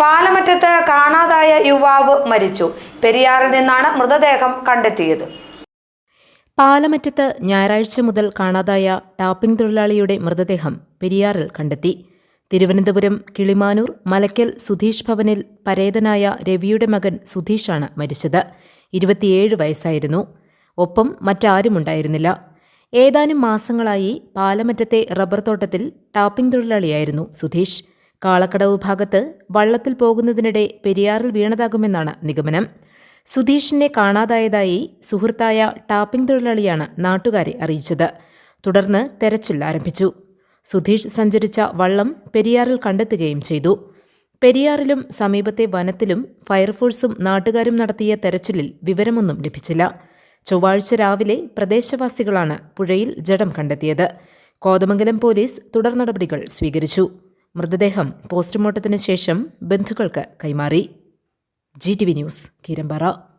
പാലമറ്റത്ത് കാണാതായ യുവാവ് മരിച്ചു. പെരിയാറിൽ നിന്നാണ് മൃതദേഹം കണ്ടെത്തിയത്. പാലമറ്റത്ത് ഞായറാഴ്ച മുതൽ കാണാതായ ടാപ്പിംഗ് തൊഴിലാളിയുടെ മൃതദേഹം പെരിയാറിൽ കണ്ടെത്തി. തിരുവനന്തപുരം കിളിമാനൂർ മലയ്ക്കൽ സുധീഷ് ഭവനിൽ പരേതനായ രവിയുടെ മകൻ സുധീഷാണ് മരിച്ചത്. ഇരുപത്തിയേഴ് വയസ്സായിരുന്നു. ഒപ്പം മറ്റാരുമുണ്ടായിരുന്നില്ല. ഏതാനും മാസങ്ങളായി പാലമറ്റത്തെ റബ്ബർ തോട്ടത്തിൽ ടാപ്പിംഗ് തൊഴിലാളിയായിരുന്നു സുധീഷ്. കാളക്കടവ് ഭാഗത്ത് വള്ളത്തിൽ പോകുന്നതിനിടെ പെരിയാറിൽ വീണതാകുമെന്നാണ് നിഗമനം. സുധീഷിനെ കാണാതായതായി സുഹൃത്തായ ടാപ്പിംഗ് തൊഴിലാളിയാണ് നാട്ടുകാരെ അറിയിച്ചത്. തുടർന്ന് തെരച്ചിൽ ആരംഭിച്ചു. സുധീഷ് സഞ്ചരിച്ച വള്ളം പെരിയാറിൽ കണ്ടെത്തുകയും ചെയ്തു. പെരിയാറിലും സമീപത്തെ വനത്തിലും ഫയർഫോഴ്സും നാട്ടുകാരും നടത്തിയ തെരച്ചിലിൽ വിവരമൊന്നും ലഭിച്ചില്ല. ചൊവ്വാഴ്ച രാവിലെ പ്രദേശവാസികളാണ് പുഴയിൽ ജഡം കണ്ടെത്തിയത്. കോതമംഗലം പോലീസ് തുടർ നടപടികൾ സ്വീകരിച്ചു. മൃതദേഹം പോസ്റ്റ്മോർട്ടത്തിന് ശേഷം ബന്ധുക്കൾക്ക് കൈമാറി. G T V news Keerampara.